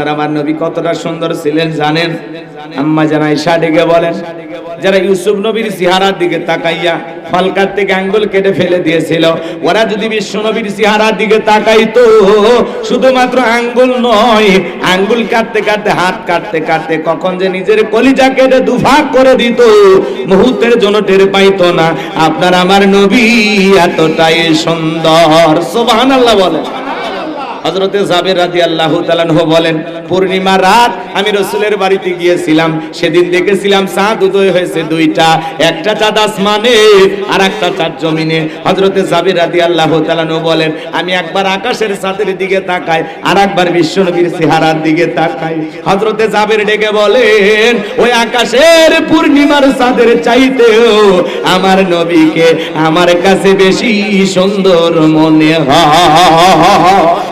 আর আমার নবী কতটা সুন্দর ছিলেন জানেন? আম্মা জানাই ডেকে বলেন, যারা ইউসুফ নবীর চেহারার দিকে তাকাইয়া ফলকার থেকে আঙ্গুল কেটে ফেলে দিয়েছিল, ওরা যদি বিশ্ব নবীর চেহারার দিকে তাকাইতো, শুধুমাত্র আঙ্গুল নয়, আঙ্গুল কাটতে কাটতে, হাত কাটতে কাটতে কখন যে নিজের কলিজা কেটে দুভাগ করে দিত, মুহূর্তের জন্য টের পাইতো না। আপনার আমার নবী এতটাই সুন্দর, সুবহানাল্লাহ বলে হজরতে জাবের রাজি আল্লাহ তালানহ বলেন, পূর্ণিমা রাত, আমি রসুলের বাড়িতে গিয়েছিলাম। সেদিন দেখেছিলাম চাঁদ উদয় হয়েছে দুইটা। একটা চাঁদ আসমানে আর একটা চাঁদ জমিনে। হজরতে জাবের রাজি আল্লাহ তালানহ বলেন, আমি একবার আকাশের চাঁদের দিকে তাকাই আর একবার বিশ্বনবীর চেহারার দিকে তাকাই। হজরতে জাবের ডেকে বলেন, ওই আকাশের পূর্ণিমার চাঁদের চাইতেও আমার নবীকে আমার কাছে বেশি সুন্দর মনে হয়।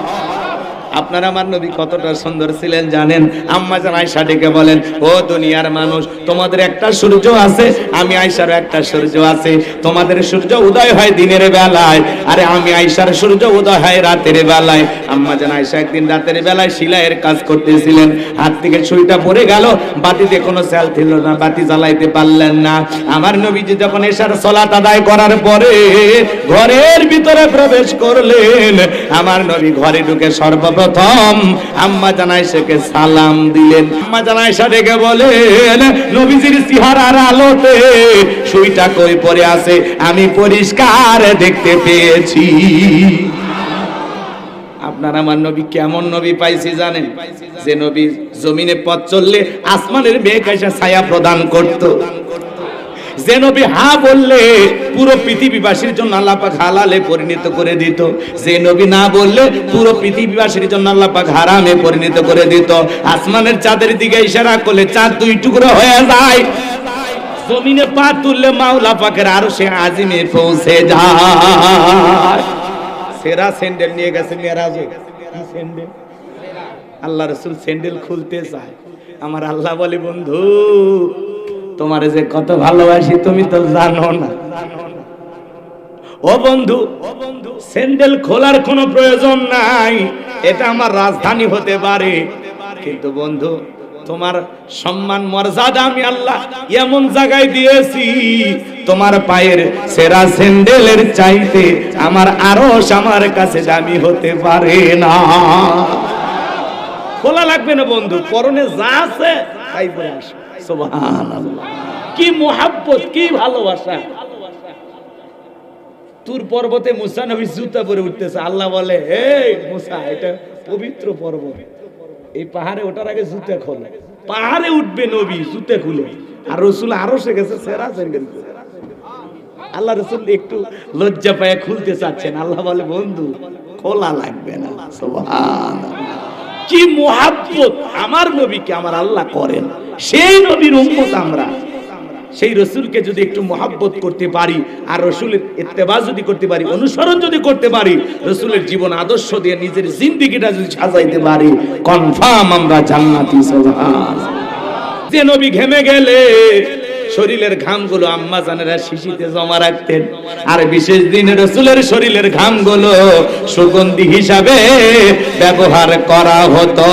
আপনার আমার নবী কতটা সুন্দর ছিলেন জানেন? আম্মা জান আয়সা ডেকে বলেন, ও দুনিয়ার মানুষ, তোমাদের একটা সূর্য আছে, আমি আয়সার একটা সূর্য আছে। তোমাদের সূর্য উদয় হয় দিনের বেলায়, আরে আমি আয়সার সূর্য উদয় হয় রাতের বেলায়। আম্মা জান আয়সা একদিন রাতের বেলায় সিলাইয়ের কাজ করতেছিলেন। হাত থেকে সুইটা পড়ে গেল, বাতিতে কোনো সেল ছিল না, বাতি জ্বালাইতে পারলেন না। আমার নবীজি যখন এসার সলাত আদায় করার পরে ঘরের ভিতরে প্রবেশ করলেন, আমার নবী ঘরে ঢুকে সর্বপ্রথম আম্মা জানাইশাকে সালাম দিলেন। আম্মা জানাইশা ডেকে বলেন, নবীজির চেহারার আলোতে সুইটা কই পড়ে আছে? আমি পরিষ্কার দেখতে পেয়েছি। আপনার আমার নবী কেমন নবী পাইছি জানেন? যে নবী জমিনে পথ চললে আসমানের মেঘ এসে ছায়া প্রদান করত। যে নবী হা বললে পুরো পৃথিবীবাসীর জন্য আল্লাহ পাক হালালে পরিণত করে দিত। যে নবী না বললে পুরো পৃথিবীবাসীর জন্য আল্লাহ পাক হারামে পরিণত করে দিত। আসমানের চাঁদের দিকে ইশারা করলে চাঁদ দুই টুকরো হয়ে যায়। জমিনে পা তুললে মাওলা পাকের আরও সে আজিমে পৌঁছে যায়। সেরা স্যান্ডেল নিয়ে গেছে মেরাজে কি স্যান্ডেল? আল্লাহ রসুল স্যান্ডেল খুলতে চায়। আমার আল্লাহ বলে, বন্ধু তোমার যে কত ভালোবাসি, তুমি তো জানো না। ও বন্ধু, স্যান্ডেল খোলার কোনো প্রয়োজন নাই, এটা আমার রাজধানী হতে পারে। কিন্তু বন্ধু, তোমার সম্মান, মর্যাদা আমি আল্লাহ এমন জায়গায় দিয়েছি, তোমার পায়ের সেরা স্যান্ডেলের চাইতে আমার আরও আমার কাছে দামি হতে পারে না। খোলা লাগবে না বন্ধু, পরনে যা আছে তাই পরে কি মোহাব্বত কি ভালোবাসা। তুর পর্বতে মুসা নবী জুতা পরে উঠতেছে। আল্লাহ বলে এই মুসা এটা পবিত্র পর্বত। এই পাহাড়ে ওঠার আগে জুতা খোলে। পাহাড়ে উঠবে নবী জুতে খুলে। আর রসুল আরও সে গেছে সেরা স্যান্ডেল পরে। আল্লাহ রসুল একটু লজ্জা পায়ে খুলতে চাচ্ছেন। আল্লাহ বলে বন্ধু খোলা লাগবে না। সুবহানাল্লাহ। কি মোহাব্বত আমার নবীকে আমার আল্লাহ করেন? সেই নবীর উম্মত আমরা। সেই রসুলকে যদি একটু মহাব্বত করতে পারি, আর রসুলের ইত্তেবা যদি করতে পারি, অনুসরণ যদি করতে পারি, রসুলের জীবন আদর্শ দিয়ে নিজের জিন্দিগিটা যদি সাজাইতে পারি কনফার্ম আমরা জান্নাতি, সুবহান। যে নবী ঘেমে গেলে শরীরের ঘামগুলো আম্মা জানেরা শিশিতে জমা রাখতেন। আর বিশেষ দিনে রসুলের শরীরের ঘামগুলো সুগন্ধি হিসাবে ব্যবহার করা হতো।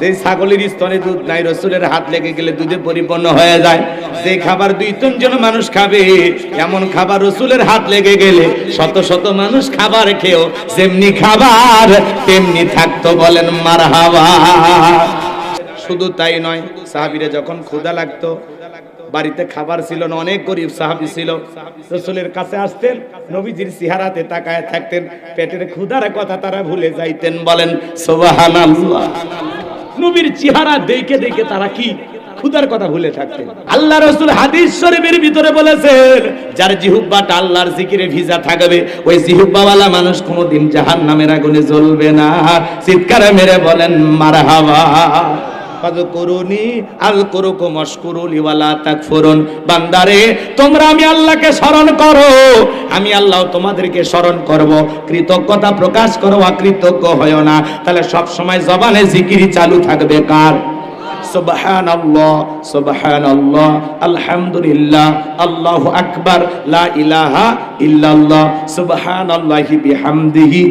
যে ছাগলের স্তনে দুধ নাই, রসুলের হাত লেগে গেলে দুধে পরিপূর্ণ হয়ে যায়। যে খাবার দুই তিনজন মানুষ খাবে, এমন খাবার রসুলের হাত লেগে গেলে শত শত মানুষ খাবার খেয়েও যেমনি খাবার, তেমনি থাকতো বলেন মারহাবা। শুধু তাই নয়, সাহাবিরা যখন ক্ষুদা লাগতো, বাড়িতে খাবার ছিল না, অনেক গরিব সাহাবি ছিল, রসুলের কাছে আসতেন, নবীজির সিহারাতে তাকায় থাকতেন, পেটের ক্ষুধার কথা তারা ভুলে যাইতেন, বলেন নবীর চেহারা দেখে দেখে তারা কি ক্ষুধার কথা ভুলে থাকতেন? আল্লাহ রসুল হাদিস শরীফের ভিতরে বলেছেন, যার জিহুব্বাটা আল্লাহর জিকিরে ভিজা থাকবে, ওই জিহুব্বাওয়ালা মানুষ কোনোদিন জাহান নামের আগুনে জ্বলবে না। চিৎকারে মেরে বলেন, মারহাবা। তোমরা আমি আল্লাহকে স্মরণ করো। আমি আল্লাহ তোমাদেরকে স্মরণ করব। কৃতজ্ঞতা প্রকাশ করো, অকৃতজ্ঞ হয় না। তাহলে সময় জবানে জিকিরি চালু থাকবে কার? আলহামদুলিল্লাহ, আল্লাহু আকবার, লা ইলাহা ইল্লাল্লাহ বিহামদিহি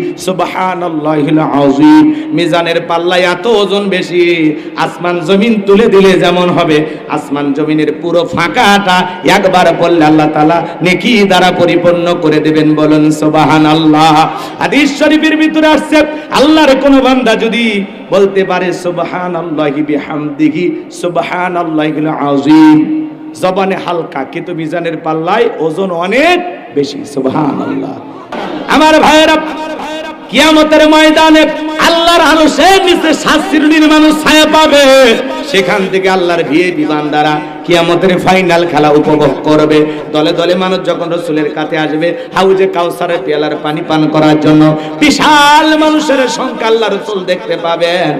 আযীম। মিজানের পাল্লায় এত ওজন বেশি, আসমান জমিন তুলে দিলে যেমন হবে, আসমান জমিনের পুরো ফাঁকাটা একবার বললে আল্লাহ তাআলা নেকি দ্বারা পরিপূর্ণ করে দেবেন বলুন সুবহানাল্লাহ। হাদিস শরীফের ভিতরে আসছে, আল্লাহর কোন বান্দা যদি বলতে পারে সুবহানাল্লাহি সুবাহান আযীম। জবানে হালকা, কিন্তু মিজানের পাল্লায় ওজন অনেক বেশি, সুবহানাল্লাহ। আমার ভাইয়েরা, কিয়ামতের ময়দানে আল্লাহর আরশের নিচে শাস্তির নির্মাণ ছায়া পাবে। সেখান থেকে আল্লাহর ভিয়ে বিমান দ্বারা কিয়ামতের ফাইনাল খেলা উপভোগ করবে। দলে দলে মানুষ যখন রসুলের কাছে আসবে, হাউজে কাউসারের পেয়ালার পানি পান করার জন্য বিশাল মানুষের সংখ্যা আল্লাহ রসুল দেখতে পাবেন।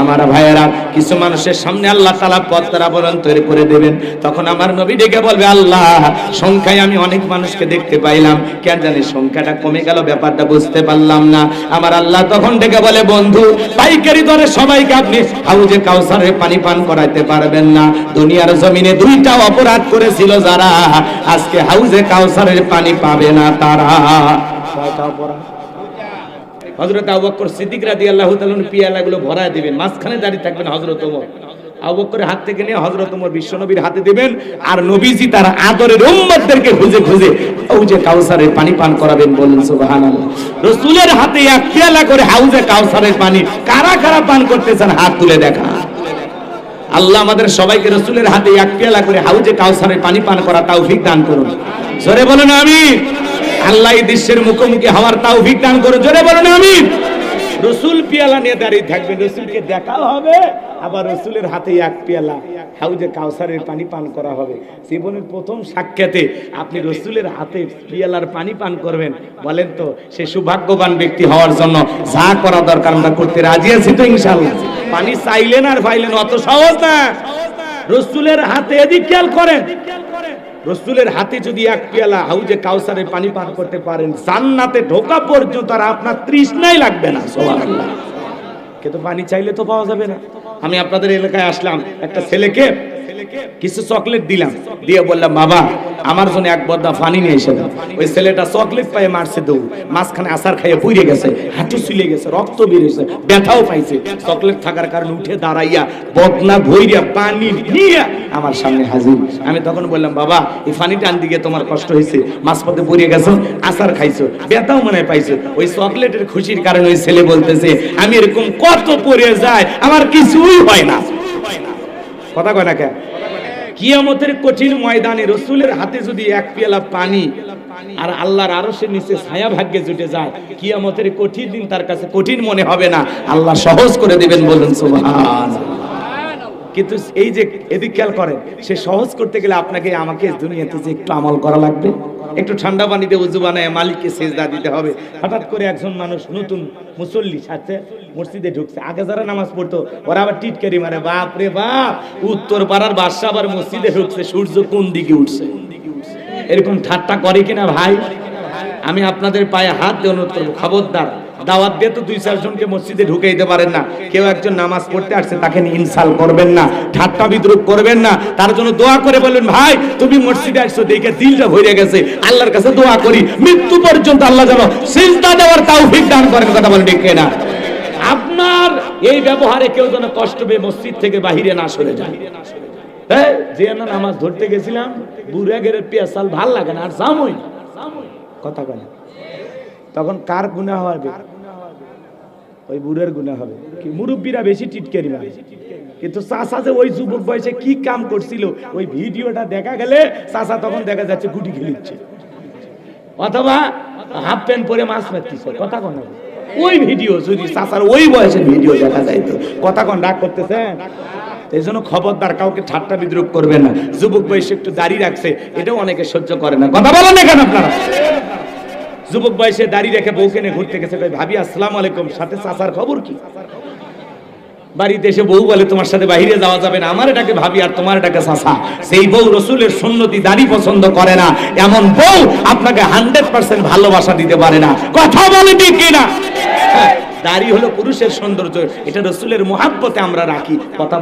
আমার ভাইয়েরা, কিছু মানুষের সামনে আল্লাহ তালা পথ তারা বলেন তৈরি করে দেবেন। তখন আমার নবী ডেকে বলবে, আল্লাহ, সংখ্যায় আমি অনেক মানুষকে দেখতে পাইলাম। কেন জানি সংখ্যাটা কমে গেল, ব্যাপারটা বুঝতে পারলাম না। আমার আল্লাহ তখন ডেকে বলে, বন্ধু, পাইকারি দরে সবাইকে আপনি হাউজে কাউসারের পানি পান করাইতে পারবেন না। দুনিয়ার জমিনে দুইটা অপরাধ করেছিল যারা। আজকে হাউজে কাউসারের পানি পাবে না তারা। কয়টা অপরাধ। হযরত আবু বকর সিদ্দিক রাদিয়াল্লাহু তাআলা পিয়ালাগুলো ভরায় দিবেন, মাঝখানে দাঁড়িয়ে থাকবেন আবু হাত থেকে নিয়ে হযরত ওমর বিশ্বনবীর হাতে দিবেন, আর নবীজি তার আদরের খুঁজে খুঁজে হাউজে কাউসারের পানি পান করাবেন বলেন রাসূলের হাতে এক পেয়ালা করে হাউজে কাউসারের পানি কারা কারা পান করতেছেন, হাত তুলে দেখা। আল্লাহ আমাদের সবাইকে রসুলের হাতে এক পেয়ালা করে হাউজে কাউসারের পানি পান করা তৌফিক দান করুন। জোরে বলুন আমি আল্লাহ দৃশ্যের মুখোমুখি হওয়ার তৌফিক দান করুন। জোরে বলুন আমি রসুল পিয়ালা নিয়ে দাঁড়িয়ে থাকবেন রসুলকে দেখাও হবে, আবার রসুলের হাতে এক পেয়ালা হাউজে কাউসারের পানি পান করা হবে। জীবনের প্রথম সাক্ষাতে আপনি রসুলের হাতে পিয়ালার পানি পান করবেন। বলেন তো, সে সৌভাগ্যবান ব্যক্তি হওয়ার জন্য যা করা দরকার আমরা করতে রাজি আছি তো ইনশাল্লাহ পানি চাইলেন আর পাইলেন, অত সহজ না। রসুলের হাতে এদিক খেয়াল করেন। রসুলের হাতে যদি এক পেয়ালা হাউজে কাউসারে পানি পান করতে পারেন, জান্নাতে ঢোকা পর্যন্ত আর আপনার তৃষ্ণাই লাগবে না কিন্তু পানি চাইলে তো পাওয়া যাবে না। আমি আপনাদের এলাকায় আসলাম, একটা ছেলেকে কিছু চকলেট দিলাম। দিয়ে বললাম, বাবা, আমার জন্য এক বদা পানি নিয়ে এসে দাও। ওই ছেলেটা চকলেট পায়ে মারছে দৌড় মাঝখানে আসার খাইয়ে পুড়ে গেছে, হাঁটু চুলে গেছে, রক্ত বেরিয়েছে ব্যথাও পাইছে। চকলেট থাকার কারণে উঠে দাঁড়াইয়া বদনা ভইরিয়া পানি নিয়ে আমার সামনে হাজির। আমি তখন বললাম, বাবা, এই পানিটা আন দিকে তোমার কষ্ট হয়েছে, মাঝপথে পড়ে গেছো আসার খাইছো, ব্যথাও মনে হয় পাইছো। ওই চকলেটের খুশির কারণে ওই ছেলে বলতেছে, আমি এরকম কত পড়ে যায় আমার কিছুই হয় না। কথা কয় না কে? কিয়ামতের কঠিন ময়দানে রসুলের হাতে যদি এক পেলা পানি আর আল্লাহর আরশের নিচে ছায়া ভাগ্যে জুটে যায়, কিয়ামতের কঠিন দিন তার কাছে কঠিন মনে হবে না। আল্লাহ সহজ করে দেবেন বলুন সুবহান কিন্তু এই যে এদিক খেয়াল করেন, সে সহজ করতে গেলে আপনাকে আমাকে দুনিয়াতে যে একটু আমল করা লাগবে। একটু ঠান্ডা পানিতে উজু বানায় মালিককে সেজদা দিতে হবে। হঠাৎ করে একজন মানুষ নতুন মুসল্লি সাথে মসজিদে ঢুকছে। আগে যারা নামাজ পড়তো, ওরা আবার টিটকারি মারে, বাপ রে বাপ, উত্তর পাড়ার বাদশা আবার মসজিদে ঢুকছে, সূর্য কোন দিকে উঠছে? এরকম ঠাট্টা করে কিনা ভাই? আমি আপনাদের পায়ে হাত দিয়ে অনুরোধ করব, খবরদার দাওয়াত দিয়ে তো দুই চারজনকে মসজিদে ঢুকে দিতে পারেন না। কেউ একজন নামাজ পড়তে আসছে, তাকে ইনসাল করবেন না, ঠাট্টা বিদ্রুপ করবেন না। তার জন্য দোয়া করে বলবেন, ভাই, তুমি মসজিদে আসছো, দেখে দিলটা ভরে গেছে। আল্লাহর কাছে দোয়া করি, মৃত্যু পর্যন্ত আল্লাহ যেন সিজদা দেওয়ার তৌফিক দান করেন। কথা বলেন ঠিক না আপনার এই ব্যবহারে কেউ যেন কষ্ট পেয়ে মসজিদ থেকে বাহিরে না সরে যায়। হ্যাঁ যে না নামাজ ধরতে গেছিলাম, বুড়া গেরে ভালো লাগে না, আর জামই। কথা বলে তখন কার গুণা হবে? ওই বুড়ের গুণা হবে। কি মুরব্বীরা বেশি টিটকারি মারে। কিন্তু চাষা যে ওই যুবক বয়সে কি কাম করছিল, ওই ভিডিওটা দেখা গেলে চাষা তখন দেখা যাচ্ছে গুটি খেলিচ্ছে। অথবা হাফ প্যান্ট পরে মাছ মারতেছে কথা কোন ওই ভিডিও যদি চাষার ওই বয়সের ভিডিও দেখা যায় তো, কথা কোন ডাক করতেছেন এই জন্য খবরদার কাউকে ঠাট্টা বিদ্রুপ করবে না। যুবক বয়সে একটু দাড়ি রাখছে, এটাও অনেকে সহ্য করে না। কথা বলেন না কেন আপনারা? যুবক বয়সে দাঁড়িয়ে রেখে বউকে নিয়ে ঘুরতে গেছে ভাবি আসসালামু আলাইকুম সাথে চাচার খবর কি? বাড়িতে এসে বউ বলে তোমার সাথে বাইরে যাওয়া যাবে না আমার এটাকে ভাবি আর তোমার এটাকে চাচা। সেই বউ রসুলের সুন্নতি দাড়ি পছন্দ করে না। এমন বউ আপনাকে হান্ড্রেড পার্সেন্ট ভালোবাসা দিতে পারে না। কথা বলে ঠিক কিনা? হ্যাঁ, দাড়ি হলো পুরুষের সৌন্দর্য এটা রসুলের মহাব্বতে আমরা রাখি। কথা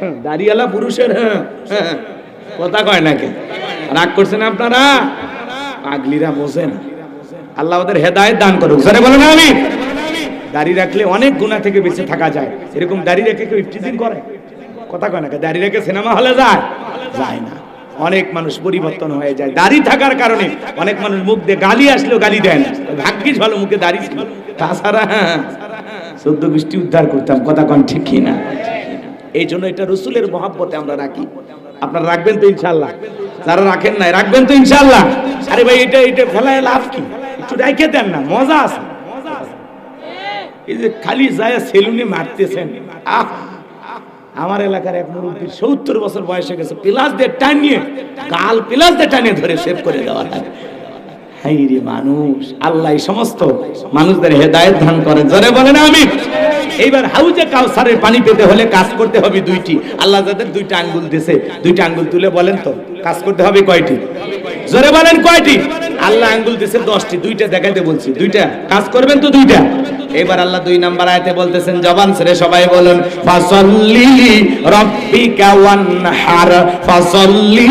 হ্যাঁ, দাড়িওয়ালা পুরুষের হ্যাঁ হ্যাঁ, কথা কয় নাকি? রাগ করছেন আপনারা? পাগলিরা বোঝেন আল্লাহ ওদের হেদায়েত দান করুক। জোরে বলেন আমি। দাড়ি রাখলে অনেক গুণা থেকে বেঁচে থাকা যায়। এরকম দাড়ি রেখে কেউ ইফটিজিং করে? কথা কয় না দাড়ি রেখে সিনেমা হলে যায়? যায় না। অনেক মানুষ পরিবর্তন হয়ে যায়। দাড়ি থাকার কারণে অনেক মানুষ মুখ দিয়ে গালি আসলেও গালি দেয় না। ভাগ্যিস ভালো মুখে দাড়ি ছিল। তাছাড়া, চোদ্দ বৃষ্টি উদ্ধার করতাম। কথা কন ঠিক কি না? এই জন্য এটা রসুলের মহাব্বতে আমরা রাখি। আপনারা রাখবেন তো ইনশাল্লাহ যারা রাখেন নাই, রাখবেন তো ইনশাল্লাহ আরে ভাই, এটা এটা ফেলায় লাভ কি? না, মজা আছে। এই যে খালি যায় সেলুনে মারতেছেন। আমার এলাকার এক মুরব্বী সত্তর বছর বয়সে গেছে দিয়ে টানিয়ে দিয়ে টানিয়ে ধরে সেভ করে দেওয়া হাই রে মানুষ, আল্লাহ সমস্ত মানুষদের হেদায়েত দান করেন। জোরে বলেন আমি এইবার হাউজে কাউসারের পানি পেতে হলে কাজ করতে হবে দুইটি। আল্লাহ যাদের দুইটা আঙ্গুল দিয়েছে, দুইটা আঙ্গুল তুলে বলেন তো, কাজ করতে হবে কয়টি? জোরে বলেন কয়টি? আল্লাহ আঙ্গুল দিয়েছে দশটি, দুইটা দেখাইতে বলছি। দুইটা? কাজ করবেন তো দুইটা? এবার আল্লাহ দুই নাম্বার আয়াতে বলতেছেন, জবান ছেড়ে সবাই বলুন, ফাসাল্লি রাব্বিকা ওয়ানহার ফাসাল্লি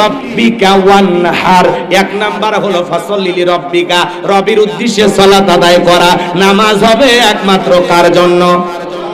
রাব্বিকা ওয়ানহার এক নাম্বার হলো, ফাসাল্লি রাব্বিকা রবির উদ্দেশ্যে সালাত আদায় করা, নামাজ হবে একমাত্র কার জন্য?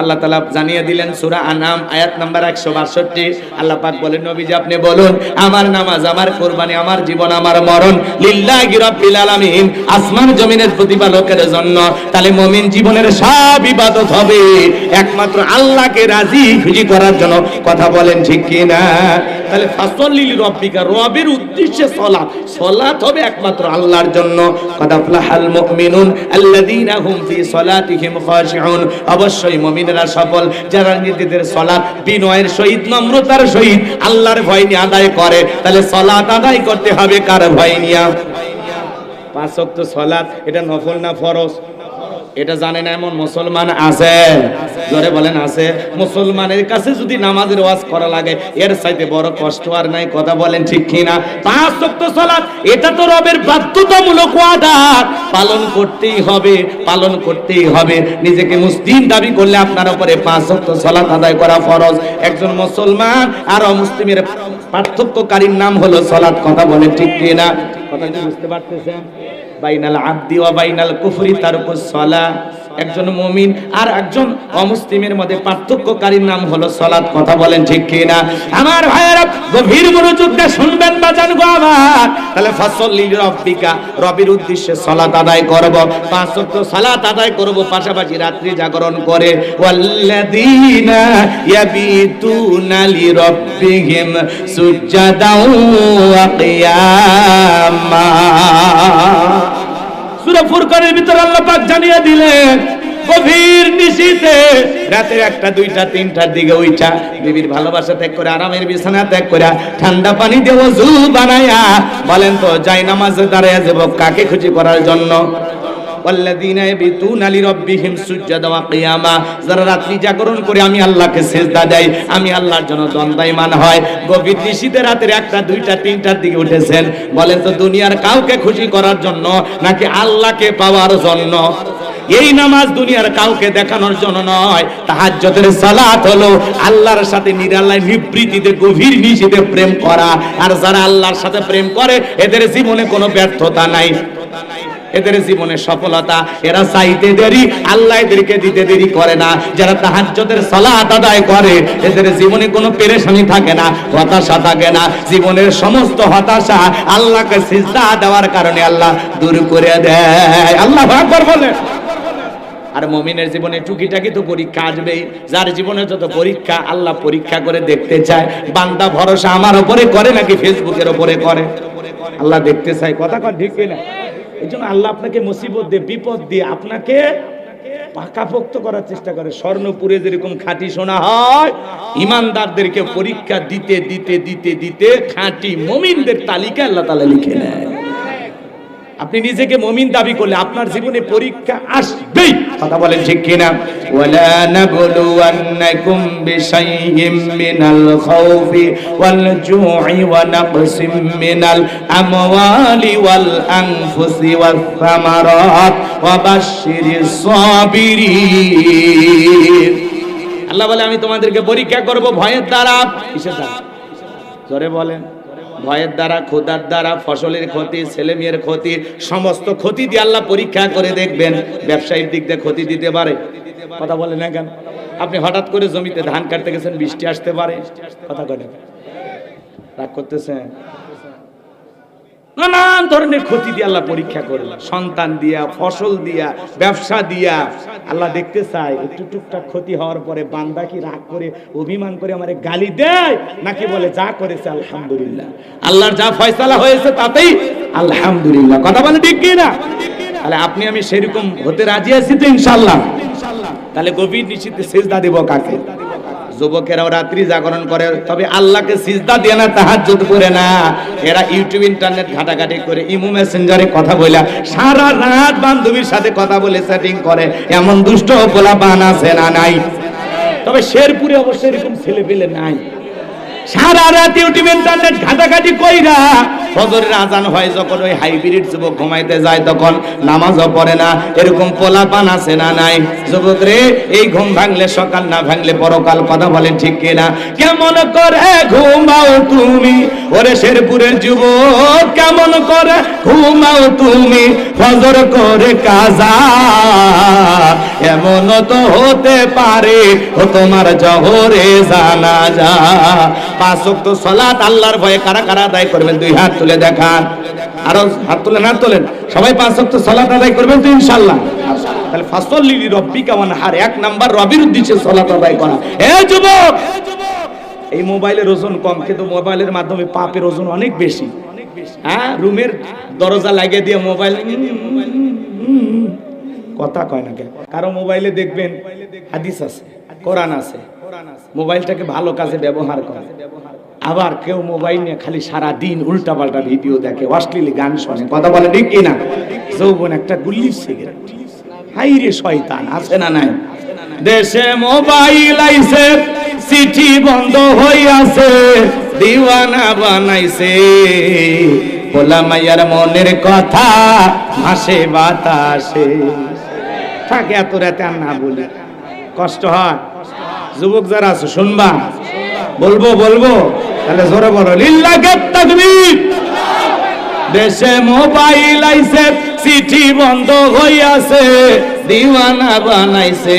আল্লাহ তালা জানিয়ে দিলেন, সুরা আনাম আয়াত নাম্বার একশো বাষট্টি। আল্লাহ পাক বলেন, নবীজি আপনি বলুন, আমার নামাজ, আমার কোরবানি, আমার জীবন, আমার মরণ লিল্লাহি রাব্বিল আলামিন, আসমান জমিনের প্রতিপালকের জন্য। তাহলে মুমিন জীবনের সব ইবাদত হবে। একমাত্র আল্লাহকে রাজি খুশি করার জন্য কথা বলেন ঠিক কি না তাহলে ফাসল্লিল রব্বিকা, রবের উদ্দেশ্যে সলাত সলাত হবে একমাত্র আল্লাহর জন্য। কথা ফলাহাল মুমিনুন আল্লাযীনা হুম ফি সলাতিহিম খাশিউন। অবশ্যই মুমিনেরা সফল, যারা নিজেদের সলাত বিনয়ের সহিত, নম্রতার সহিত আল্লাহর ভয় নিয়ে আদায় করে, তাহলে সলাত আদায় করতে হবে কার ভয় নিয়ে? পাঁচ ওয়াক্ত সলাত এটা নফল না ফরজ? এটা জানে না এমন মুসলমান আছে? জোরে বলেন, আছে। মুসলমানের কাছে যদি নামাজের ওয়াজ করা লাগে, এর চাইতে বড় কষ্ট আর নাই, কথা বলেন ঠিক কিনা? পাঁচ ওয়াক্ত সালাত, এটা তো রবের বাধ্যতামূলক ওয়াদা। পালন করতেই হবে, পালন করতেই হবে। নিজেকে মুসলিম দাবি করলে আপনার উপরে পাঁচ ওয়াক্ত সালাত আদায় করা ফরজ। একজন মুসলমান আর অমুসলিমের পার্থক্যকারীর নাম হলো সালাত, কথা বলে ঠিক কিনা? কথা কি বুঝতে পারতেছেন? বাইনাল আব্দি ওয়া বাইনাল কুফরি তারকুস সালা। একজন মমিন আর একজন অমুসলিমের মধ্যে পার্থক্যকারীর নাম হলো সলাদ কথা বলেন ঠিক কি না আমার ভাইয়েরা, গভীর মনোযোগ দিয়ে শুনবেন বাজান গো আমার। তাহলে ফাসল্লি রব্বিকা, রবির উদ্দেশ্যে সালাত আদায় করব। পাঁচ ওয়াক্ত সালাত আদায় করব, পাশাপাশি রাত্রি জাগরণ করে। ওয়াল্লাযীনা ইয়াবিতুনা লিরাব্বিহিম সুজ্জাদাও ওয়া কিয়ামা। সূরা ফুরকানের ভিতর আল্লাহ পাক জানিয়ে দিলেন, গভীর নিশীতে রাতের একটা, দুইটা, তিনটার দিকে উইটা বিবির ভালোবাসা ত্যাগ করে, আরামের বিছানা ত্যাগ করে, ঠান্ডা পানি দিয়ে ওযু বানায়া বলেন তো, যাই নামাজে দাঁড়ায় যাব কাকে খুশি করার জন্য? ওয়াল্লাযীনা ইয়াবিতুনা লিরাব্বিহিম সুজদান ওয়া কিয়ামা। যারা রাত্রি জাগরণ করে আমি আল্লাহকে সিজদা আমি আল্লাহর জন্য দন্দায়মান হয়। গভীর নিশীতে রাতের একটা, দুইটা, তিনটার দিকে উঠেছেন। বলেন তো, দুনিয়ার কাউকে খুশি করার জন্য নাকি আল্লাহকে পাওয়ার জন্য? এই নামাজ দুনিয়ার কাউকে দেখানোর জন্য নয়। তাহাজ্জুদের সালাত হলো আল্লাহর সাথে নিরালায় নিবৃত্তিতে, গভীর নিশীতে প্রেম করা। আর যারা আল্লাহর সাথে প্রেম করে, এদের জীবনে কোনো ব্যর্থতা নাই। এদের জীবনে সফলতা, এরা চাইতে দেরি, আল্লাহ এদেরকে দিতে দেরি করে না। যারা তাহাজ্জুদের সালাত আদায় করে, এদের জীবনে কোনো পেরেশানি থাকে না, হতাশা থাকে না। জীবনের সমস্ত হতাশা আল্লাহকে সিজদা দেওয়ার কারণে আল্লাহ দূর করে দেয়। আল্লাহ আকবার বলে আর মমিনের জীবনে টুকিটাকি তো পরীক্ষা আসবেই। যার জীবনে যত পরীক্ষা, আল্লাহ পরীক্ষা করে দেখতে চায়। বান্দা ভরসা আমার ওপরে করে নাকি ফেসবুকের উপরে করে? আল্লাহ দেখতে চায়। কথা কন ঠিক না এই জন্য আল্লাহ আপনাকে মুসিবত দিয়ে, বিপদ দিয়ে আপনাকে পাকাপোক্ত করার চেষ্টা করে। স্বর্ণপুরে যেরকম খাঁটি শোনা হয়, ইমানদারদেরকে পরীক্ষা দিতে দিতে দিতে দিতে খাঁটি মমিনদের তালিকা আল্লাহ তালা লিখে নেয়। আপনি নিজেকে মমিন দাবি করলে আপনার জীবনে পরীক্ষা আসবেই। কথা বলেন ঠিক কিনা? ওয়ালা নাবলুওয়ান্নাকুম বিশাইইম মিনাল খাউফি ওয়াল জু'i ওয়া নাকসিম মিনাল আমওয়ালি ওয়াল আনফুসি ওয়াস সামারাত ওয়া বাশশিরিস সাবিরিন। আল্লাহ বলে আমি তোমাদেরকে পরীক্ষা করব ভয়ের দ্বারা। কিসের দ্বারা? জোরে বলেন। ভয়ের দ্বারা ক্ষুদার দ্বারা, ফসলের ক্ষতি ছেলে মেয়ের ক্ষতি, সমস্ত ক্ষতি দিয়ে আল্লাহ পরীক্ষা করে দেখবেন, ব্যবসায়ীর দিক দিয়ে ক্ষতি দিতে পারে। কথা বলে না কেন? আপনি হঠাৎ করে জমিতে ধান কাটতে গেছেন, বৃষ্টি আসতে পারে। কথা বলে রাগ করতেছেন? নানান ধরনের ক্ষতি দিয়ে আল্লাহ পরীক্ষা করল সন্তান দিয়া, ফসল দিয়া, ব্যবসা দিয়া। আল্লাহ দেখতে চায়, একটু টুকটাক ক্ষতি হওয়ার পরে বান্দা কি রাগ করে, অভিমান করে আমার গালি দেয়, নাকি বলে, যা করেছে আলহামদুলিল্লাহ। আল্লাহর যা ফয়সালা হয়েছে তাতেই আলহামদুলিল্লাহ। কথা বলে ঠিক কি না? তাহলে আপনি, আমি সেরকম হতে রাজি আছি তো ইনশাল্লাহ তাহলে গভীর নিশ্চিতে সেজদা দিব কাকে? যুবকেরাও রাত্রি জাগরণ করে, তবে আল্লাহকে সিজদা দিয়ে না তাহার তাহাজ্জুদ করে না। এরা ইউটিউব, ইন্টারনেট ঘাটাঘাটি করে, ইমু মেসেঞ্জারে কথা বলে সারা রাত বান্ধবীর সাথে কথা বলে সেটিং করে। এমন দুষ্ট পোলা বান আছে না নাই? তবে শেরপুরে অবশ্যই এরকম ছেলে পেলে নাই। সারা রাত ইউটিউব ইন্টারনেট ঘাটাঘাটি কইরা ফজরের আজান হয় যখন ওই হাইব্রিড যুবক ঘুমাইতে যায় তখন নামাজও পড়ে না। এরকম পোলা পান আছে না নাই? যুবক রে, এই ঘুম ভাঙলে সকাল না ভাঙলে পরকাল কথা বলে ঠিক কিনা? কেমন করে ঘুমাও তুমি? ওরে শেরপুরের যুবক, কেমন করে ঘুমাও তুমি? ফজর করে কাজা এমন তো হতে পারে, ও তোমার জহরে জানা যা। পাঁচ ওয়াক্ত সালাত আল্লাহর ভয়ে কারা কারা আদায় করবেন, দুই হাত তুলে দেখান। আরও হাত তুলে না তোলেন? সবাই পাঁচ ওয়াক্ত সালাত আদায় করবেন তো ইনশাআল্লাহ। তাহলে ফাসল্লি রব্বিকা ওয়ানহার এক নাম্বার রবির উদ্দেশ্যে সালাত আদায় করা। এ যুবক! এই মোবাইলের ওজন কম, কিন্তু মোবাইলের মাধ্যমে পাপের ওজন অনেক বেশি। হ্যাঁ? রুমের দরজা লাগিয়ে দিয়ে মোবাইল কথা কয় না কেন? কারও মোবাইলে দেখবেন হাদিস আছে, কোরআন আছে। মোবাইলটাকে ভালো কাজে ব্যবহার করে। আবার কেউ মোবাইল নিয়ে খালি সারা দিন উল্টা পাল্টা ভিডিও দেখে, অশ্লীল গান শোনে। কথা বলে ঠিক কিনা? যৌবন একটা গুল্লির সিগারেট। হাই রে শয়তান, আছে না নাই? দেশে মোবাইল আইছে, চিঠি বন্ধ হইয়াছে, দিওয়ানা বানাইছে। পোলা মাইয়ার মনের কথা ভাসে বাতাসে। থাকে এত রাতে আর না বলি। কষ্ট হয়। যুবক যারা আছে, শুনবা। বলব বলব। তাহলে জোরে বলো লিল্লা তাকবীর। দেশে মোবাইল আইছে, চিঠি বন্ধ হইয়াছে, দিওয়ানা বানাইছে।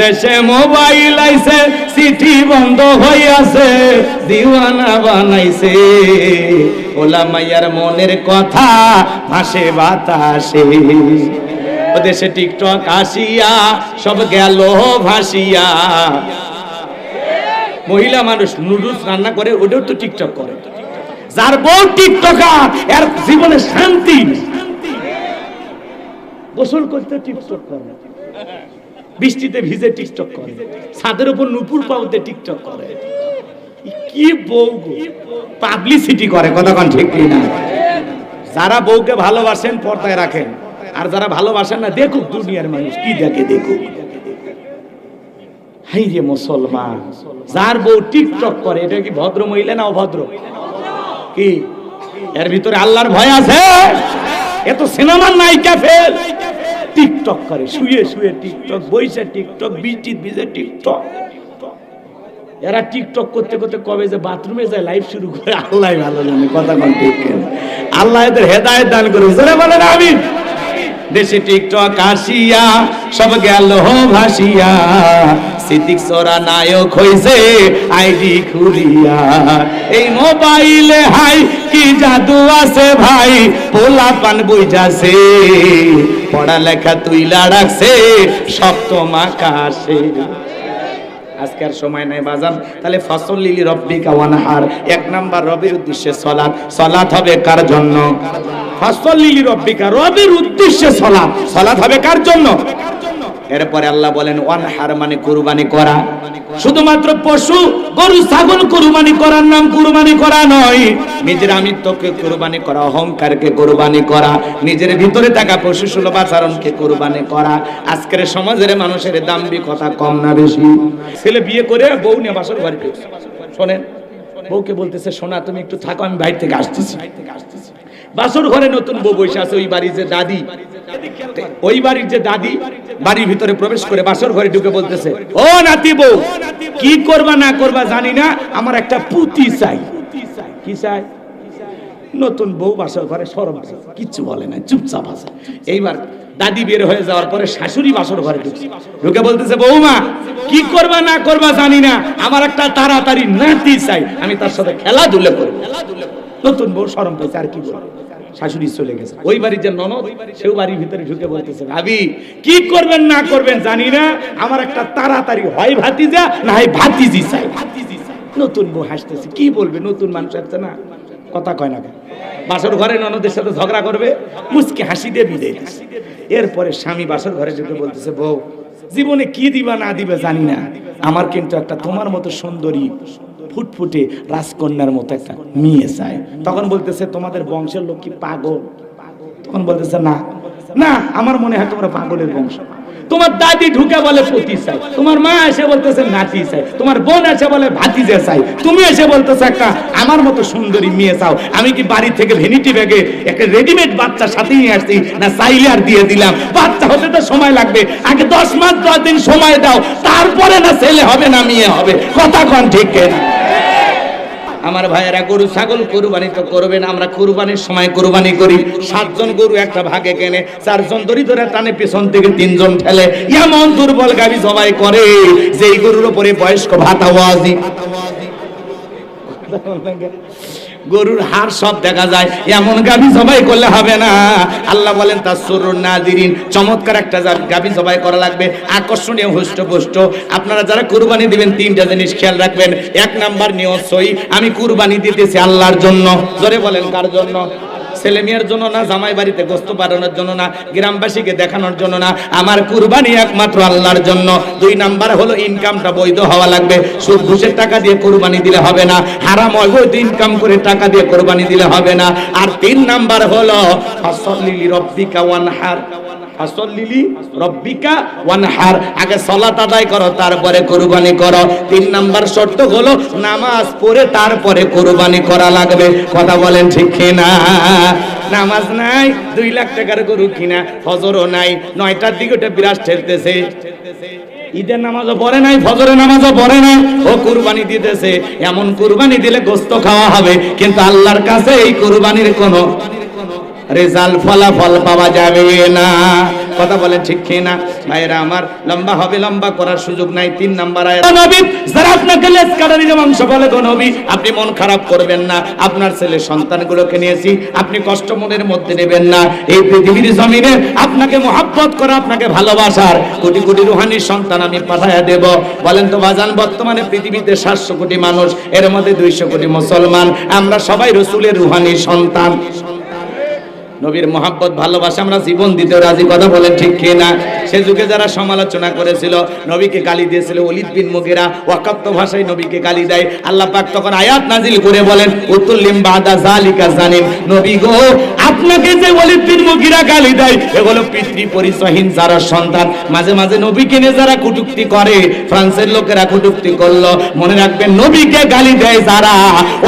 দেশে মোবাইল আইছে, চিঠি বন্ধ হইয়াছে দিওয়ানা বানাইছে। ওলা মাইয়ার মনের কথা ভাসে বাতাসে। দেশে টিকটক আসিয়া, সব গেল ভাসিয়া। মহিলা মানুষ নুডলস রান্না করে, ওটাও তো টিকটক করে। যার বউ টিকটকার, এর জীবনে শান্তি গোসল করতে টিকটক করে। বৃষ্টিতে ভিজে টিকটক করে। ছাদের উপর নুপুর পাউতে টিকটক করে। কি বউ পাবলিসিটি করে কতক্ষণ ঠিক না? যারা বউকে ভালোবাসেন, পর্দায় রাখেন। আর যারা ভালোবাসেন না, দেখুক দুনিয়ার মানুষ, কি দেখে দেখুক। হাই রে মুসলমান, যার বউ টিকটক করে, এটা কি ভদ্র মহিলা না অভদ্র? কি? এর ভিতরে আল্লাহর ভয় আছে? এত সিনেমার নায়িকা ফেল। টিকটক করে, শুয়ে শুয়ে টিকটক, বইসে টিকটক বৃষ্টি বিজে টিকটক। এরা টিকটক করতে করতে কবে যে বাথরুমে যায় লাইভ শুরু করে। আল্লাহ ভালো জানে, কথা কোন ঠিক আল্লাহ এদের হেদায়েত দান করে বলেন আমি দেশে টিকটক আসিয়া, সব গেল ভাসিয়া। সিদ্দিক সরা নায়ক হইছে, আইডি খুলিয়া। এই মোবাইলে হাই, কি জাদু আছে ভাই, পোলা পান বুঝাছে। পড়ালেখা তুইলা রাখছে, সপ্তম আকাশে। আজকে আর সময় নাই বাজান। তাহলে ফসল লিলি রব্বি কাওয়ানাহার এক নাম্বার রবির উদ্দেশ্যে সলাৎ। সলাৎ হবে কার জন্য? ফসল লিলি রব্বিকা রবির উদ্দেশ্যে সলাৎ। সলাৎ হবে কার জন্য? এরপরে আল্লাহ বলেন, ওয়ানহার মানে কুরবানি করা। শুধুমাত্র পশু, গরু, ছাগল কুরবানি করার নাম কুরবানি করা নয়। নিজের আমিত্বকে কুরবানি করা, অহংকারকে কুরবানি করা, নিজের ভিতরে থাকা পশু সুলভ আচরণকে কুরবানি করা। আজকের সমাজের মানুষের দাম্বি কথা কম না বেশি। ছেলে বিয়ে করে বউ নিয়ে বাসর ঘরে। শোনেন, বউকে বলতেছে, সোনা, তুমি একটু থাকো, আমি বাইরে থেকে আসতেছি। বাসর ঘরে নতুন বউ বসে আছে, ওই বাড়ির যে দাদি। ওই বাড়ির যে দাদি বাড়ির ভিতরে প্রবেশ করে বাসর ঘরে ঢুকে বলতেছে ও নাতি বউ কি করবা না করবা জানি না আমার একটা পুতি চাই। কি চাই? নতুন বউ বাসর ঘরে সরম আছে কিচ্ছু বলে না চুপচাপ আছে। এইবার দাদি বের হয়ে যাওয়ার পরে শাশুড়ি বাসর ঘরে ঢুকছে। ঢুকে বলতেছে বৌমা কি করবা না করবা জানি না আমার একটা তাড়াতাড়ি নাতি চাই আমি তার সাথে খেলাধুলা করব নতুন বউ সরম পেয়েছে আর কি বলব? শাশুড়ি চলে গেছে। ওই বাড়ির যে ননদ, সেও বাড়ির ভিতরে ঢুকে বলতেছে, ভাবি, কি করবেন না করবেন জানি না, আমার একটা তাড়াতাড়ি হয় ভাতিজা, না হয় ভাতিজি চাই। নতুন বউ হাসতেছে, কি বলবে? নতুন মানুষ আসছে না? কথা কয় না কেন? বাসর ঘরে ননদের সাথে ঝগড়া করবে মুসকে হাসি দিয়ে বিদায়। এরপরে স্বামী বাসর ঘরে ঢুকে বলতেছে, বউ, জীবনে কি দিবা না দিবে জানি না। আমার কিন্তু একটা তোমার মতো সুন্দরী ফুটফুটে রাজকন্যার মতো একটা মেয়ে চাই তখন বলতেছে, তোমাদের বংশের লোক কি পাগল? তখন বলতেছে, না। না, আমার মনে হয় তোমরা পাগলের বংশ। তোমার দাদি ঢুকে বলে পতি চাই তোমার মা এসে বলতেছে নাতি চাই তোমার বোন এসে বলে ভাতিজে চাই তুমি এসে বলতেছে একটা আমার মতো সুন্দরী মেয়ে চাও। আমি কি বাড়ি থেকে ভেনিটি ব্যাগে একটা রেডিমেড বাচ্চা সাথে নিয়ে আসছি না চাইলে আর দিয়ে দিলাম? বাচ্চা হতে তো সময় লাগবে। আগে দশ মাস দশ দিন সময় দাও। তারপরে না ছেলে হবে না মেয়ে হবে। কথা কন ঠিক কেনা? আমার ভাইয়েরা গরু ছাগল কোরবানি তো করবেন আমরা কোরবানির সময় কোরবানি করি। সাতজন গরু একটা ভাগে কেনে, চারজন দড়ি ধরে টানে পেছন থেকে তিনজন ঠেলে। এমন দুর্বল গাবি সবাই করে, যেই গরুর উপরে বয়স্ক ভাতা ওয়াজি। গরুর হার সব দেখা যায়। এমন গাভী সবাই করলে হবে না। আল্লাহ বলেন তার সরুর না দিন চমৎকার একটা গাভী জবাই করা লাগবে। আকর্ষণীয় হুষ্ট পুষ্ট আপনারা যারা কুরবানি দিবেন, তিনটা জিনিস খেয়াল রাখবেন। এক নাম্বার নিয়ত সই আমি কুরবানি দিতেছি আল্লাহর জন্য। জোরে বলেন, কার জন্য? ছেলে মেয়ের জন্য না, জামাই বাড়িতে গোস্ত পাঠানোর জন্য না, গ্রামবাসীকে দেখানোর জন্য না, আমার কুরবানি একমাত্র আল্লাহর জন্য। দুই নাম্বার হলো ইনকামটা বৈধ হওয়া লাগবে। সুদ, ঘুষের টাকা দিয়ে কুরবানি দিলে হবে না। হারাম, অবৈধ ইনকাম করে টাকা দিয়ে কোরবানি দিলে হবে না। আর তিন নাম্বার হলো ফাসল্লিলি রব্বিকা ওয়ানহার। ফাসল্লিলি রব্বিকা ওয়ানহার। আগে সালাত আদায় করো, তারপরে কুরবানি করো। তিন নাম্বার শর্ত হলো নামাজ পড়ে তারপরে কুরবানি করা লাগবে। কথা বলেন ঠিক কিনা? নামাজ নাই, দুই লাখ টাকার গরু কিনা, ফজরও নাই, নয়টার দিকে ওটা বিরাট ঠেলতেছে। ঈদের নামাজও পড়ে নাই, ফজরের নামাজও পড়ে নাই, ও কুরবানি দিতেছে। এমন কুরবানি দিলে গোস্ত খাওয়া হবে, কিন্তু আল্লাহর কাছে এই কুরবানির কোনো রেজাল্ট ফলাফল পাওয়া যাবে না। কথা বলেন ঠিক কি না ভাইরা আমার, লম্বা হবে, লম্বা করার সুযোগ নাই। তিন নাম্বার আয়াত। নবী, যারা আপনাকে লেজ কাটারি মাংস বলে গো নবী, আপনি মন খারাপ করবেন না। আপনার ছেলে সন্তানগুলোকে নিয়েছি, আপনি কষ্ট মনের মধ্যে নেবেন না। এই পৃথিবীর জমিনে আপনাকে মোহাব্বত করা, আপনাকে ভালোবাসার কোটি কোটি রুহানির সন্তান আমি পাঠাইয়া দেব। বলেন তো, বাজান, বর্তমানে পৃথিবীতে সাতশো কোটি মানুষ, এর মধ্যে দুইশো কোটি মুসলমান। আমরা সবাই রসুলের রুহানির সন্তান। নবীর মোহাব্বত, ভালোবাসা আমরা জীবন দিতে রাজি, কথা বলেন ঠিক কি না সে যুগে যারা সমালোচনা করেছিল, নবীকে গালি দিয়েছিল অলিদ বিন মুগিরা ওয়াকাত্ত ভাষায় নবীকে গালি দেয়। আল্লাহ পাক তখন আয়াত নাজিল করে বলেন উতুল্লিম বাদা জালিকা জানিম। নবী গো, আপনাকে যে অলিদ বিন মুগিরা গালি দেয় এগুলো পিতৃ পরিচয়হীন যারা সন্তান। মাঝে মাঝে নবীকে নিয়ে যারা কটূক্তি করে, ফ্রান্সের লোকেরা কটূক্তি করল। মনে রাখবেন, নবীকে গালি দেয় যারা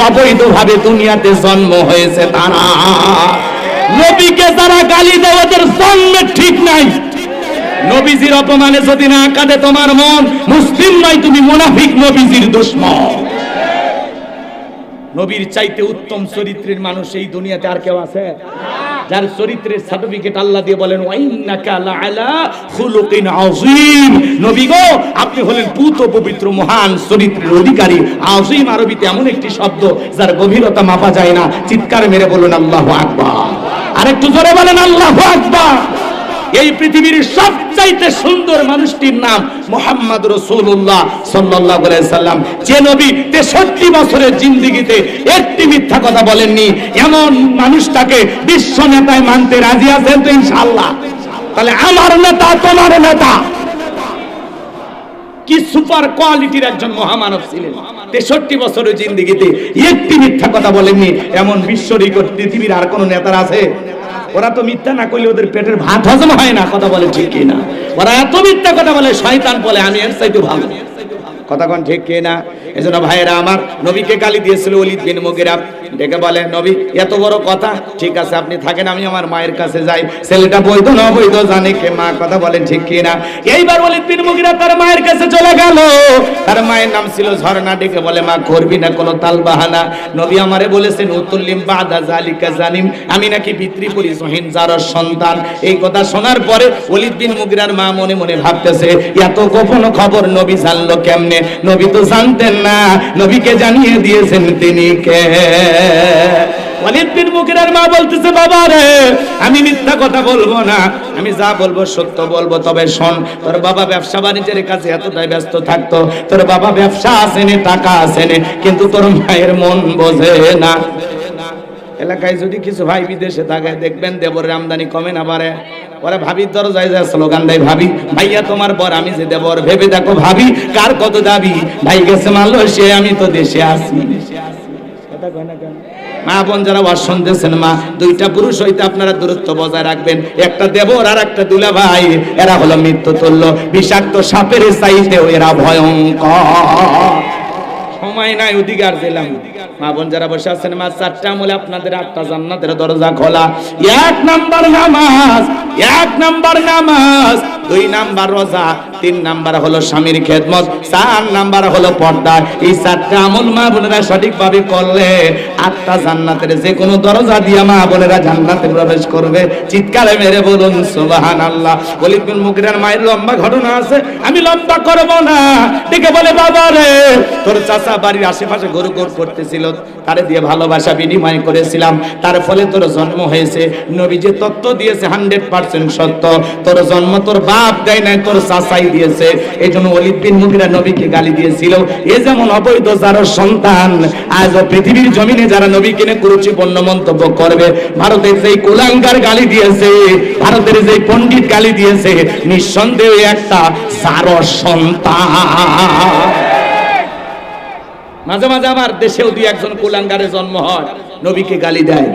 অবৈধভাবে দুনিয়াতে জন্ম হয়েছে তারা। নবীকে যারা গালি দেয়, ওদের জন্মে ঠিক নাই। নবীজির অপমানে যদি না কাঁদে তোমার মন, মুসলিম নয়, তুমি মুনাফিক নবীজির দুশ্মন। নবীর চাইতে উত্তম চরিত্রের মানুষ এই দুনিয়াতে আর কেউ আছে? যার চরিত্রের সার্টিফিকেট আল্লাহ দিয়ে বলেন ওয়াইন্নাকা লাআলা খুলুকিন আযীম। নবী গো, আপনি হলেন পুত পবিত্র মহান চরিত্রের অধিকারী। আযীম আরবিতে এমন একটি শব্দ, যার গভীরতা মাপা যায় না। চিৎকার মেরে বলুন, আল্লাহু আকবার। আরেকটু জোরে বলেন, আল্লাহু আকবার। এই পৃথিবীর সবচাইতে সুন্দর মানুষটির নাম মোহাম্মদ রসুল্লাহ সাল্লাহ সাল্লাম যে নবী তেষট্টি বছরের জিন্দিগিতে একটি মিথ্যা কথা বলেননি। এমন মানুষটাকে বিশ্ব নেতায় মানতে রাজি আছেন তো ইনশাল্লাহ তাহলে আমার নেতা, তোমার নেতা। কি সুপার কোয়ালিটির একজন মহামানব ছিলেন? তেষট্টি বছরের জিন্দিগিতে একটি মিথ্যা কথা বলেননি। এমন বিশ্ব রেকর্ড পৃথিবীর আর কোন নেতার আছে? ওরা তো মিথ্যা না করলে ওদের পেটের ভাত হজম হয় না, কথা বলে ঠিক কি না ওরা এত মিথ্যা কথা বলে, শয়তান বলে, আমি এর চাইতে ভালো। কোন ঠিক কি না? এজন্য ভাইয়েরা আমার নবীকে গালি দিয়েছিল ওলিদ বিন মুগিরা। ডেকে বলে, নবী, এত বড় কথা? ঠিক আছে, আপনি থাকেন, আমি আমার মায়ের কাছে যাই। ছেলেটা বৈধ না বৈধ জানে কে মা, কথা বলেন ঠিক কি না? এইবার ওলিদ বিন মুগিরা তার মায়ের কাছে চলে গেল। তার মায়ের নাম ছিল ঝর্ণা। ডেকে বলে, মা, করবি না কোনো তাল বাহানা নবী আমারে বলেছেন, উতুল্লিম বাদা জালিকা জানিম আমি নাকি পিতৃ পরিচহীন যার সন্তান। এই কথা শোনার পরে ওলিদ বিন মুগিরার মা মনে মনে ভাবতেছে, এত গোপন খবর নবী জানলো কেমনে? নবী তো জানতেন না, নবীকে জানিয়ে দিয়েছেন তিনি কে? আমি কথা বলব না, আমি যা বলব সত্য বলব, তবে শোন বাবা ব্যবসা বাণিজ্যের কাছে ব্যস্ত থাকতো, তোর বাবা ব্যবসা আসেনি, টাকা আসেনি, কিন্তু তোর মায়ের মন বোঝে না। এলাকায় যদি কিছু ভাই বিদেশে থাকে, দেখবেন দেবরের আমদানি কমে না পারে ওরা ভাবির দরজায় যায় স্লোগান দেয় ভাবি। ভাইয়া, তোমার বর, আমি যে দেবর, ভেবে দেখো ভাবি, কার কত দাবি? ভাই গেছে মালয়েশিয়া, আমি তো দেশে আসি? মা বোন যারা ওয়াজ শুনতেছেন, মা, দুইটা পুরুষ হইতে আপনারা দূরত্ব বজায় রাখবেন। একটা দেবর আর একটা দুলা ভাই, এরা হলো মৃত্যু তুল্য বিষাক্ত সাপের চাইতেও এরা ভয়ঙ্কর। সময় নাই অধিকার দিলাম মা বোন যারা বসে আছেন, মা, চারটা আমলে আপনাদের আটটা জান্নাতের দরজা খোলা। এক নাম্বার নামাজ, এক নাম্বার নামাজ, দুই নাম্বার রোজা তিন নাম্বার হলো স্বামীর খেদমত, চার নাম্বার হলো পর্দা এই চারটা আমল মা বোনেরা সঠিকভাবে করলে আটটা জান্নাতের যে কোনো দরজা দিয়ে মা বোনেরা জান্নাতে প্রবেশ করবে। চিৎকারে মেরে বলুন সুবাহান আল্লাহ বলি মুগিরার মায়ের লম্বা ঘটনা আছে, আমি লম্বা করব না। দেখে বলে, বাবা রে, তোর চাচা বাড়ির আশেপাশে গরু গরু করতেছিল, তারে দিয়ে ভালোবাসা বিনিময় করেছিলাম। তার ফলে তোর জন্ম হয়েছে। নবী যে তত্ত্ব দিয়েছে হান্ড্রেড পার্সেন্ট সত্য। তোর জন্ম তোর বাপ দেয় নাই, তোর চাচাই দিয়েছে। এই জন্য অলিদ বিন মুগিরা নবীকে গালি দিয়েছিল। এ যেমন অবৈধ যার সন্তান, আজ পৃথিবীর জমিনে যারা নবী কিনে কুরুচিপূর্ণ মন্তব্য করবে, ভারতের যেই কুলাঙ্গার গালি দিয়েছে, ভারতের যেই পণ্ডিত গালি দিয়েছে, নিঃসন্দেহে একটা সার সন্তান। মাঝে মাঝে আমার দেশেও দুই একজন কুলাঙ্গারে জন্ম হয়, নবীকে গালি দেয়।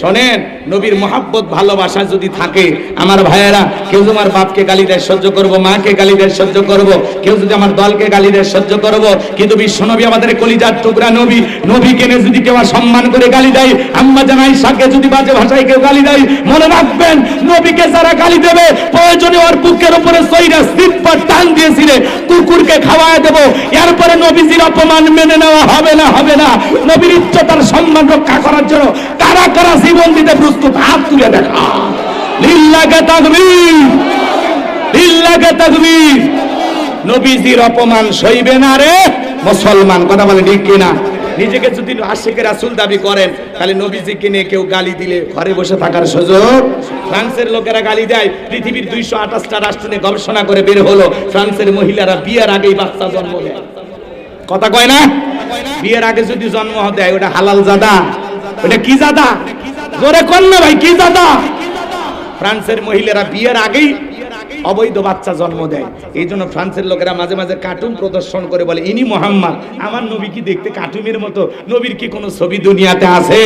শোনেন নবীর মহাব্বত, ভালোবাসা যদি থাকে, আমার ভাইয়েরা, কেউ যদি আমার বাপকে গালি দেয়, সহ্য করব, মাকে গালি দেয়, সহ্য করব। কেউ যদি আমার দলকে গালি দেয়, সহ্য করব। কিন্তু বিশ্ব নবী আমাদের কলিজার টুকরা নবী। নবী কেনে যদি কেউ সম্মান করে গালি দেয়, আম্মা জানাই সাকে যদি বাজে ভাষায় কেউ গালি দেয়, মনে রাখবেন, নবীকে যারা গালি দেবে, প্রয়োজনে ওর বুকের উপরে সইরা সিপ্পার টান দিয়েছিলে কুকুরকে খাওয়ায় দেব। এরপরে নবীজির অপমান মেনে নেওয়া হবে না হবে না। নবীর ইচ্ছতার সম্মান রক্ষা করার জন্য কারা কারা জীবন দিতে প্রস্তুত হাত তুলে দেখা। লিল্লাকে তাকবীর লিল্লাকে তাকবীর। নবীজির অপমান সইবে না রে মুসলমান, কথা বলে ঠিক কিনা? নিজেকে যদি রাসুল দাবি করেন, তাহলে নবীজিকে নিয়ে কেউ গালি দিলে ঘরে বসে থাকার সুযোগ? ফ্রান্সের লোকেরা গালি দেয়, পৃথিবীর দুইশো আঠাশটা রাষ্ট্র নিয়ে গবেষণা করে বের হলো, ফ্রান্সের মহিলারা বিয়ের আগেই বাচ্চা জন্ম কথা কয় না? বিয়ের আগে যদি জন্ম দেয়, ওটা হালাল জাদা। ওটা কি জাদা? জোরে কন্যা ভাই কি দাদা? ফ্রান্সের মহিলারা বিয়ের আগেই অবৈধ বাচ্চা জন্ম দেয়। এই জন্য ফ্রান্সের লোকেরা মাঝে মাঝে কার্টুন প্রদর্শন করে বলে, ইনি মোহাম্মদ, আমার নবী কি দেখতে কার্টুনের মতো? নবীর কি কোনো ছবি দুনিয়াতে আছে?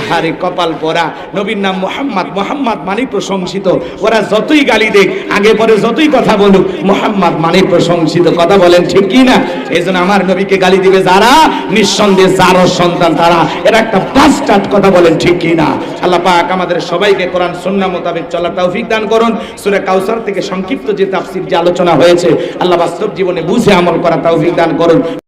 আহারে কপাল পরা, নবীর নাম মোহাম্মদ মোহাম্মদ মানে প্রশংসিত। ওরা যতই গালি দেখ আগে পরে যতই কথা বলুক, মোহাম্মদ মানে প্রশংসিত। কথা বলেন ঠিক কি না? এই জন্য আমার নবীকে গালি দিবে যারা? নিঃসন্দেহে যারও সন্তান তারা। এরা একটা বাস্টার্ড কথা বলেন ঠিক কি না? আল্লাহ পাক আমাদের সবাইকে কোরআন, সুন্নাহ মোতাবেক চলার তৌফিক দান করুন। সূরা কাউসার থেকে সংক্ষিপ্ত যে তাফসির, যে আলোচনা হয়েছে, আল্লাহ বাস্তব জীবনে বুঝে আমল করা তাও দান করুন।